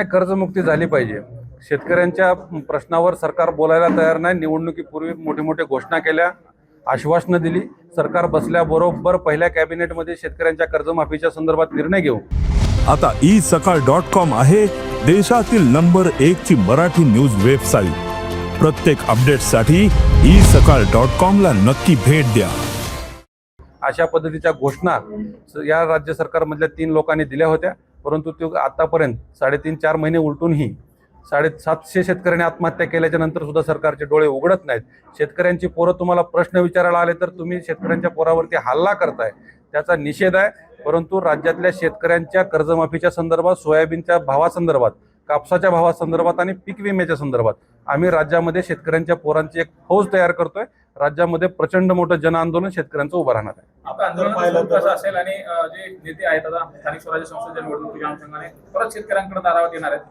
काय कर्जमुक्ती झाली पाहिजे. शेतकऱ्यांच्या प्रश्नावर सरकार बोलायला तयार नाही. निवडणुकीपूर्वी मोठे मोठे घोषणा केल्या आश्वासनं दिली. सरकार बसल्याबरोबर पहिल्या कॅबिनेटमध्ये शेतकऱ्यांच्या कर्जमाफीच्या संदर्भात निर्णय घेऊ. आता ई सकाळ डॉट कॉम आहे देशातील नंबर एक ची मराठी न्यूज वेबसाईट. प्रत्येक अपडेटसाठी ई सकाळ डॉट कॉम ला नक्की भेट द्या. अशा पद्धतीच्या घोषणा या राज्य सरकारमधल्या तीन लोकांनी दिल्या होत्या. परंतु तो आतापर्यंत साडेतीन चार महिने उलटूनही साडेसातशे शेतकऱ्यांनी आत्महत्या केल्याच्यानंतर सुद्धा सरकारचे डोळे उघडत नाहीत. शेतकऱ्यांची पोरं तुम्हाला प्रश्न विचारायला आले तर तुम्ही शेतकऱ्यांच्या पोरावरती हल्ला करताय. त्याचा निषेध आहे. परंतु राज्यातल्या शेतकऱ्यांच्या कर्जमाफीच्या संदर्भात सोयाबीनच्या भावासंदर्भात कापसाच्या भावासंदर्भात आणि पीक विम्याच्या संदर्भात आम्ही राज्यामध्ये शेतकऱ्यांच्या पोरांची एक फौज तयार करतोय. राज्यामध्ये प्रचंड मोठं जन आंदोलन शेतकऱ्यांचं उभं राहणार आहे. आता स्वरूप कसं असेल आणि जे नेते आहेत आता स्थानिक स्वराज्य संस्थेच्या निवडणुकीच्या अनुषंगाने परत शेतकऱ्यांकडे दारावर येणार आहेत.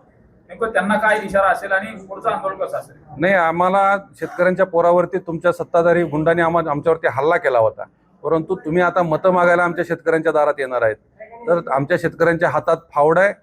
नेमकं त्यांना काय इशारा असेल आणि पुढचं आंदोलन कसं असेल? नाही आम्हाला शेतकऱ्यांच्या पोरावरती तुमच्या सत्ताधारी गुंडांनी आम्हा आमच्यावरती हल्ला केला होता. परंतु तुम्ही आता मतं मागायला आमच्या शेतकऱ्यांच्या दारात येणार आहेत. तर आमच्या शेतकऱ्यांच्या हातात फावडा आहे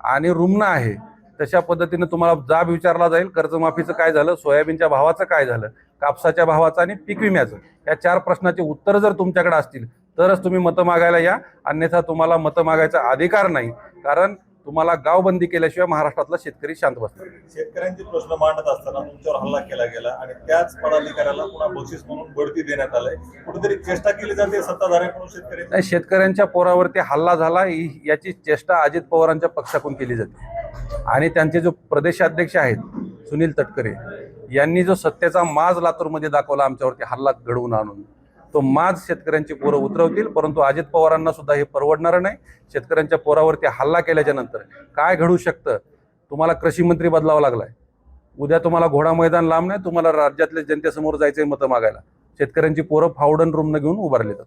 आणि रुग्ण आहे. तशा पद्धतीने तुम्हाला जाब विचारला जाईल. कर्जमाफीचं काय झालं? सोयाबीनच्या भावाचं काय झालं? कापसाच्या भावाचं आणि पीक विम्याचं. या चार प्रश्नाचे उत्तर जर तुमच्याकडे असतील तरच तुम्ही मतं मागायला या. अन्यथा तुम्हाला मतं मागायचा अधिकार नाही. कारण तुम्हाला गावबंदी केल्याशिवाय महाराष्ट्रातला शेतकरी शांत नाही. शेतकऱ्यांचे प्रश्न मांडत असताना तुमच्यावर हल्ला केला गेला आणि त्याच पदाधिकाऱ्याला पुन्हा बक्षीस म्हणून बढती देण्यात आलंय. कुठेतरी चेष्टा केली जाते सत्ताधाऱ्यांकडून शेतकरी नाही शेतकऱ्यांच्या पोरावरती हल्ला झाला याची चेष्टा अजित पवारांच्या पक्षाकडून केली जाते. आणि त्यांचे जो प्रदेशाध्यक्ष आहेत सुनील तटकरे यांनी जो सत्तेचा माज लातूरमध्ये दाखवला आमच्यावरती हल्ला घडवून आणून तो माज शेतकऱ्यांची पोरं उतरवतील परंतु अजित पवारांना सुद्धा हे परवडणार नाही. शेतकऱ्यांच्या पोरावरती हल्ला केल्याच्यानंतर काय घडू शकतं? तुम्हाला कृषी मंत्री बदलावा लागलाय. उद्या तुम्हाला घोडा मैदान लांब नाही तुम्हाला राज्यातल्या जनतेसमोर जायचंय मतं मागायला. शेतकऱ्यांची पोरं फावडन रूमनं घेऊन उभारली जातात.